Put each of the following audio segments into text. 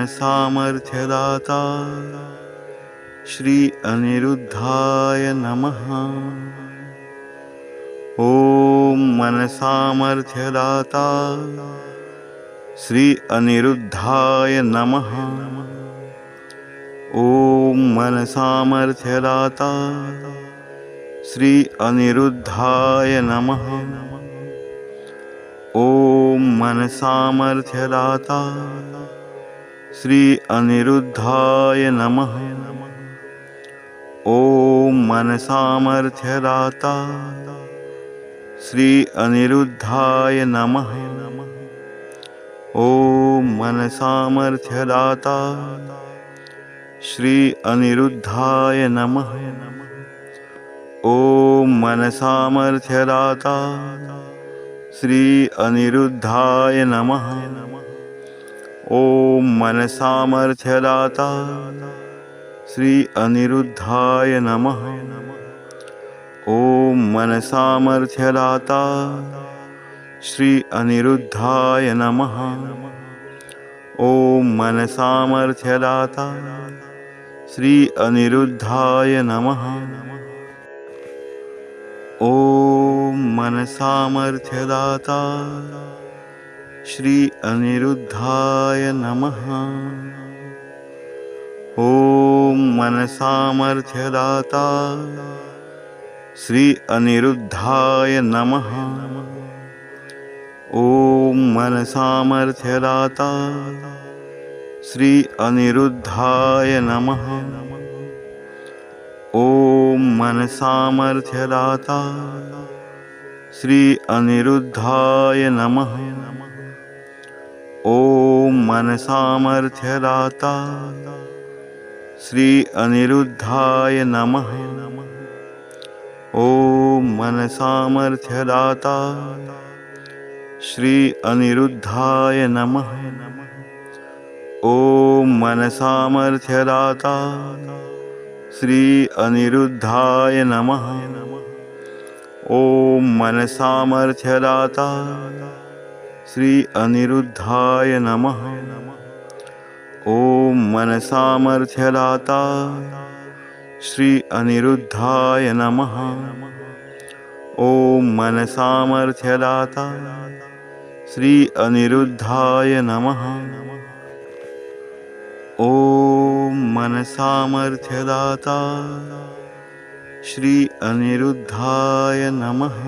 मनसामर्थ्यदाता श्री अनिरुद्धाय नमः। ॐ मनसामर्थ्यदाता श्री अनिरुद्धाय नमः। ॐ मनसामर्थ्यदाता श्री अनिरुद्धाय नमः। ॐ मनसामर्थ्यदाता श्री अनिरुद्धाय नमः। ॐ मनसामर्थ्यदाता। श्री अनिरुद्धाय नमः। ॐ मनसामर्थ्यदाता। श्री अनिरुद्धाय नमः। ॐ मनसामर्थ्यदाता। श्री अनिरुद्धाय नमः। ॐ मनसामर्थ्यदाता श्री अनिरुद्धाय नमः। ॐ मनसामर्थ्यदाता श्री अनिरुद्धाय नमः। ॐ मनसामर्थ्यदाता श्री अनिरुद्धाय नमः। ॐ मनसामर्थ्यदाता श्री अनिरुद्धाय नमः। ॐ मनसामर्थ्यदाता श्री अनिरुद्धाय नमः। ॐ मनसामर्थ्यदाता श्री अनिरुद्धाय नमः। ॐ मनसामर्थ्यदाता श्री अनिरुद्धाय नमः ॐ मनसामर्थ्यदाता श्री अनिरुद्धाय नमः। ॐ मनसामर्थ्यदाता श्री अनिरुद्धाय नमः। ॐ मनसामर्थ्यदाता श्री अनिरुद्धाय नमः। ॐ मनसामर्थ्यदाता श्री अनिरुद्धाय नमः। ॐ मनसामर्थ्यदाता। श्री अनिरुद्धाय नमः। ॐ मनसामर्थ्यदाता। श्री अनिरुद्धाय नमः। ॐ मनसामर्थ्यदाता। श्री अनिरुद्धाय नमः।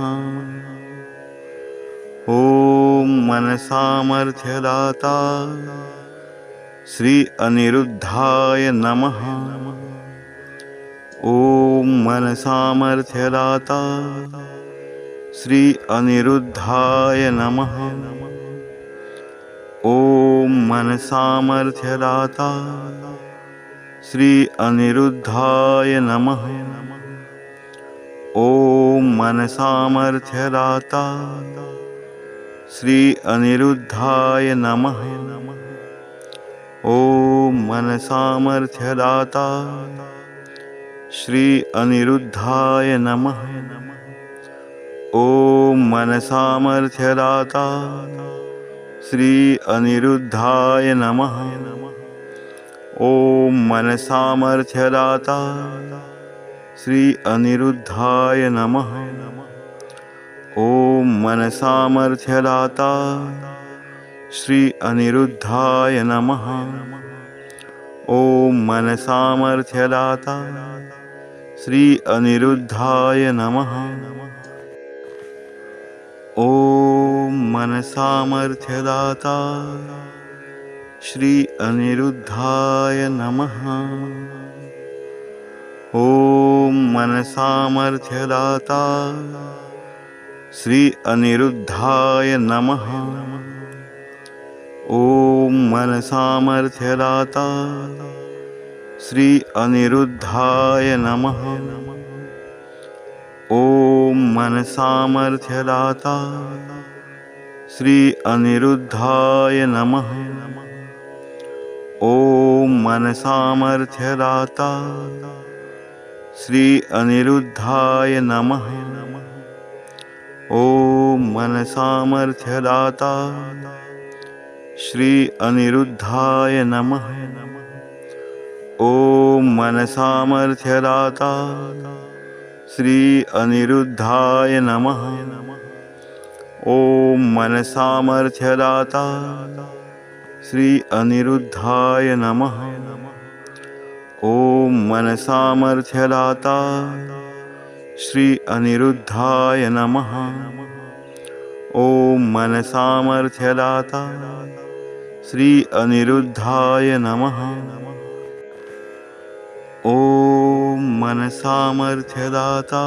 ॐ मनसामर्थ्यदाता। श्री अनिरुद्धाय नमः। ॐ मनसामर्थ्यदाता। श्री अनिरुद्धाय नमः। ॐ मनसामर्थ्यदाता। श्री अनिरुद्धाय नमः। ॐ मनसामर्थ्यदाता। श्री अनिरुद्धाय नमः। ॐ मनसामर्थ्यदाता। श्री अनिरुद्धाय नमः। ॐ मनसामर्थ्यदाता। श्री अनिरुद्धाय नमः। ॐ मनसामर्थ्यदाता। श्री अनिरुद्धाय नमः। ॐ मनसामर्थ्यदाता श्री अनिरुद्धाय नमः। ॐ मनसामर्थ्यदाता श्री अनिरुद्धाय नमः। ॐ मनसामर्थ्यदाता श्री अनिरुद्धाय नमः। ॐ मनसामर्थ्यदाता श्री अनिरुद्धाय नमः। ॐ मनसामर्थ्यदाता। श्री अनिरुद्धाय नमः। ॐ मनसामर्थ्यदाता। श्री अनिरुद्धाय नमः। ॐ मनसामर्थ्यदाता। श्री अनिरुद्धाय नमः। ॐ मनसामर्थ्यदाता श्री अनिरुद्धाय नमः। ॐ मनसामर्थ्यदाता श्री अनिरुद्धाय नमः। ॐ मनसामर्थ्यदाता श्री अनिरुद्धाय नमः। ॐ मनसामर्थ्यदाता श्री अनिरुद्धाय नमः। ॐ मनसामर्थ्यदाता। श्री अनिरुद्धाय नमः। ॐ मनसामर्थ्यदाता।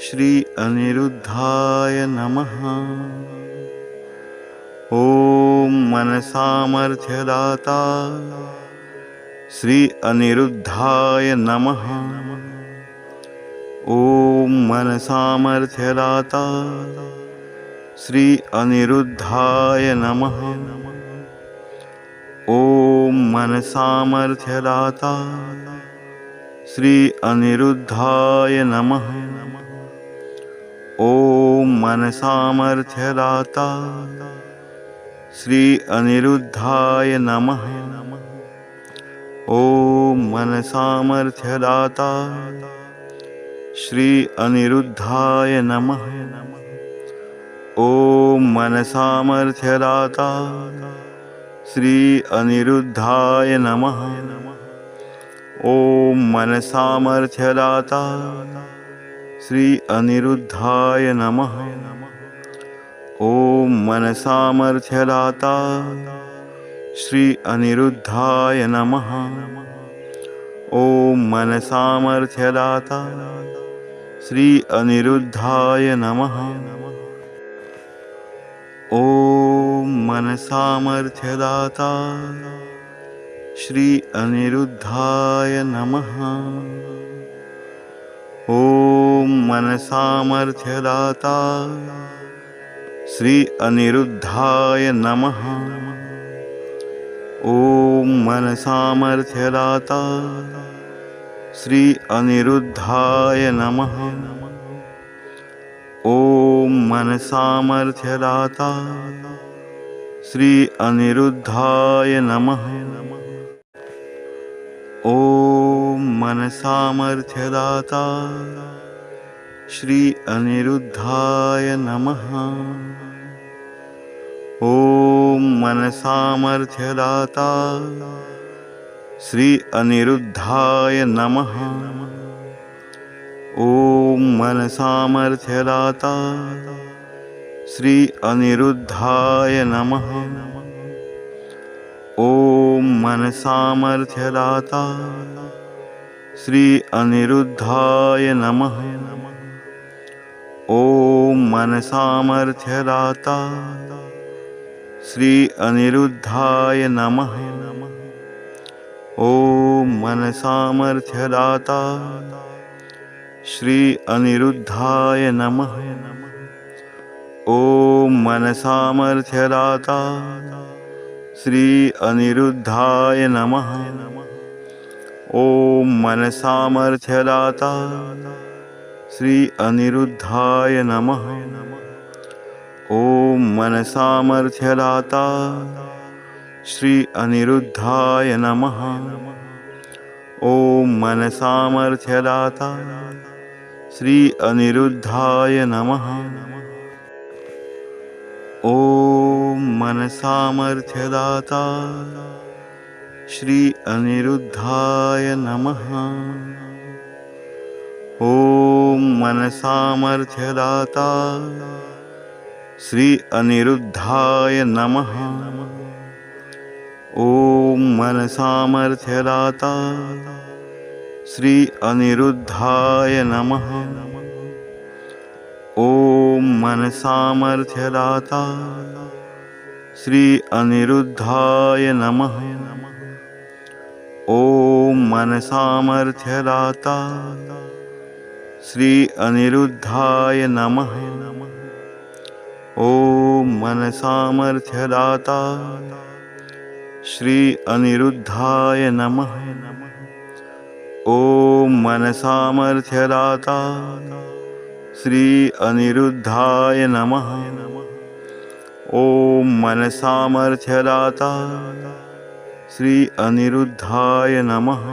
श्री अनिरुद्धाय नमः। ॐ मनसामर्थ्यदाता। श्री अनिरुद्धाय नमः। ॐ मनसामर्थ्यदाता श्री अनिरुद्धाय नमः। ॐ मनसामर्थ्यदाता श्री अनिरुद्धाय नमः। ॐ मनसामर्थ्यदाता श्री अनिरुद्धाय नमः। ॐ मनसामर्थ्यदाता श्री अनिरुद्धाय नमः। ॐ मनसामर्थ्यदाता। श्री अनिरुद्धाय नमः। ॐ मनसामर्थ्यदाता। श्री अनिरुद्धाय नमः। ॐ मनसामर्थ्यदाता। श्री अनिरुद्धाय नमः। ॐ मनसामर्थ्यदाता। श्री अनिरुद्धाय नमः। ॐ मनसामर्थ्यदाता श्री अनिरुद्धाय नमः। ॐ मनसामर्थ्यदाता श्री अनिरुद्धाय नमः। ॐ मनसामर्थ्यदाता श्री अनिरुद्धाय नमः। ॐ मनसामर्थ्यदाता। श्री अनिरुद्धाय नमः। ॐ मनसामर्थ्यदाता। श्री अनिरुद्धाय नमः। ॐ मनसामर्थ्यदाता। श्री अनिरुद्धाय नमः। ॐ मनसामर्थ्यदाता श्री अनिरुद्धाय नमः। ॐ मनसामर्थ्यदाता श्री अनिरुद्धाय नमः। ॐ मनसामर्थ्यदाता श्री अनिरुद्धाय नमः। ॐ मनसामर्थ्यदाता श्री अनिरुद्धाय नमः। ॐ मनसामर्थ्यदाता श्री अनिरुद्धाय नमः। ॐ मनसामर्थ्यदाता श्री अनिरुद्धाय नमः। ॐ मनसामर्थ्यदाता श्री अनिरुद्धाय नमः। ॐ मनसामर्थ्यदाता। श्री अनिरुद्धाय नमः। ॐ मनसामर्थ्यदाता। श्री अनिरुद्धाय नमः। ॐ मनसामर्थ्यदाता। श्री अनिरुद्धाय नमः। ॐ मनसामर्थ्यदाता श्री अनिरुद्धाय नमः। ॐ मनसामर्थ्यदाता श्री अनिरुद्धाय नमः। ॐ मनसामर्थ्यदाता श्री अनिरुद्धाय नमः। ॐ मनसामर्थ्यदाता श्री अनिरुद्धाय नमः। ॐ मनसामर्थ्यदाता श्री अनिरुद्धाय नमः। ॐ मनसामर्थ्यदाता श्री अनिरुद्धाय नमः।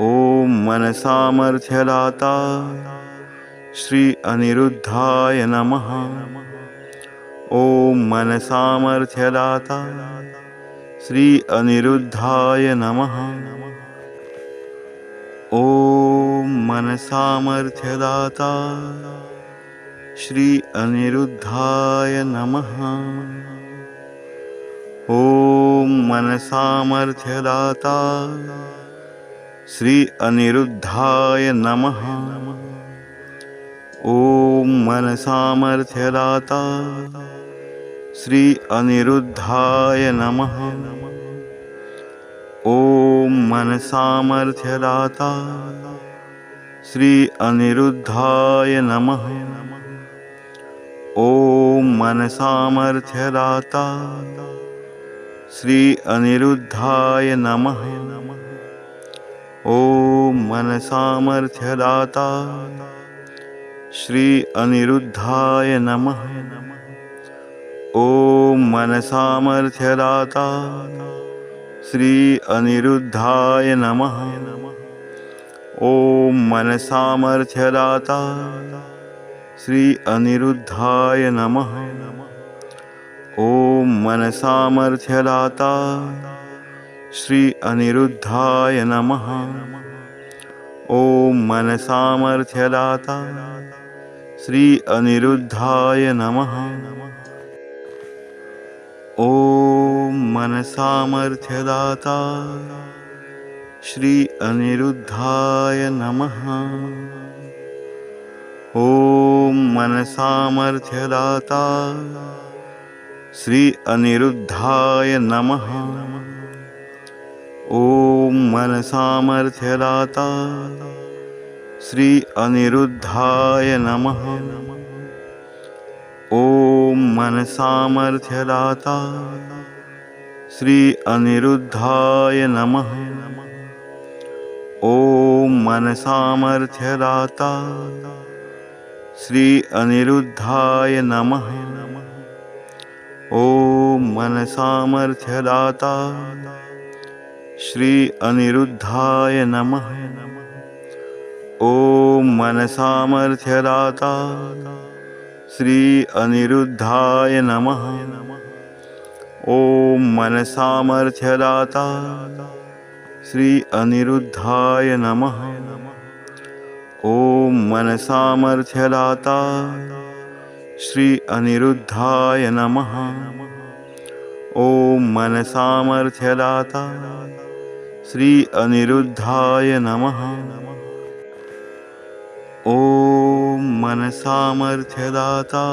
ॐ मनसामर्थ्यदाता श्री अनिरुद्धाय नमः। ॐ मनसामर्थ्यदाता श्री अनिरुद्धाय नमः। ॐ मनसामर्थ्यदाता। श्री अनिरुद्धाय नमः। ॐ मनसामर्थ्यदाता। श्री अनिरुद्धाय नमः। ॐ मनसामर्थ्यदाता। श्री अनिरुद्धाय नमः। मनसामर्थ्यदाता श्री अनिरुद्धाय नमः। ॐ मनसामर्थ्यदाता श्री अनिरुद्धाय नमः। ॐ मनसामर्थ्यदाता श्री अनिरुद्धाय नमः। ॐ मनसामर्थ्यदाता श्री अनिरुद्धाय नमः। ॐ मनसामर्थ्यदाता। श्री अनिरुद्धाय नमः। ॐ मनसामर्थ्यदाता। श्री अनिरुद्धाय नमः। ॐ मनसामर्थ्यदाता। श्री अनिरुद्धाय नमः। ॐ मनसामर्थ्यदाता। श्री अनिरुद्धाय नमः। ॐ मनसामर्थ्यदाता। श्री अनिरुद्धाय नमः। ॐ मनसामर्थ्यदाता। श्री अनिरुद्धाय नमः। ॐ मनसामर्थ्यदाता। श्री अनिरुद्धाय नमः। ॐ मनसामर्थ्यदाता। श्री अनिरुद्धाय नमः। ॐ मनसामर्थ्यदाता। श्री अनिरुद्धाय नमः। ॐ मनसामर्थ्यदाता। श्री अनिरुद्धाय नमः। ॐ मनसामर्थ्यदाता श्री अनिरुद्धाय नमः। ॐ मनसामर्थ्यदाता श्री अनिरुद्धाय नमः। ॐ मनसामर्थ्यदाता श्री अनिरुद्धाय नमः। ॐ मनसामर्थ्यदाता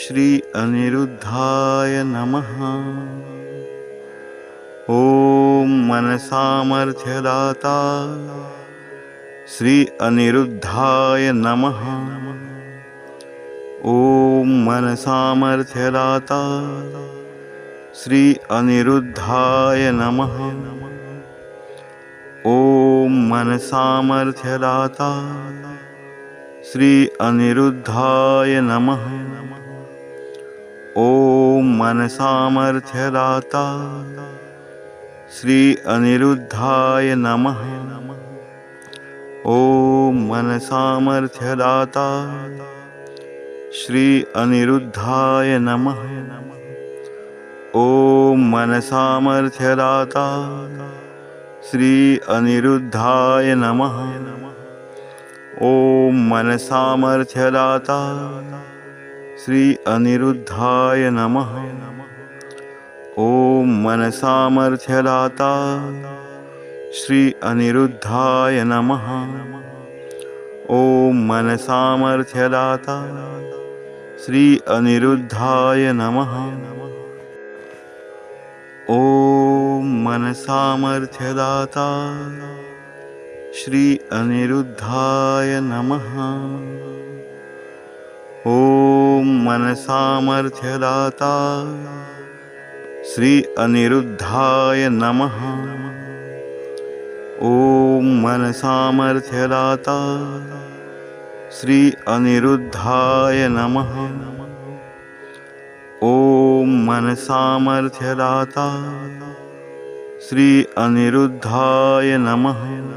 श्री अनिरुद्धाय नमः। ॐ मनसामर्थ्यदाता श्री अनिरुद्धाय नमः। ॐ मनसामर्थ्यदाता श्री अनिरुद्धाय नमः। ॐ मनसामर्थ्यदाता श्री अनिरुद्धाय नमः ॐ मनसामर्थ्यदाता। श्री अनिरुद्धाय नमः। ॐ मनसामर्थ्यदाता। श्री अनिरुद्धाय नमः। ॐ मनसामर्थ्यदाता। श्री अनिरुद्धाय नमः। ॐ मनसामर्थ्यदाता। श्री अनिरुद्धाय नमः। ॐ मनसामर्थ्यदाता। श्री अनिरुद्धाय नमः। ॐ मनसामर्थ्यदाता। श्री अनिरुद्धाय नमः। ॐ मनसामर्थ्यदाता। श्री अनिरुद्धाय नमः। ॐ मनसामर्थ्यदाता श्री अनिरुद्धाय नमः। ॐ मनसामर्थ्यदाता श्री अनिरुद्धाय नमः। ॐ मनसामर्थ्यदाता श्री अनिरुद्धाय नमः।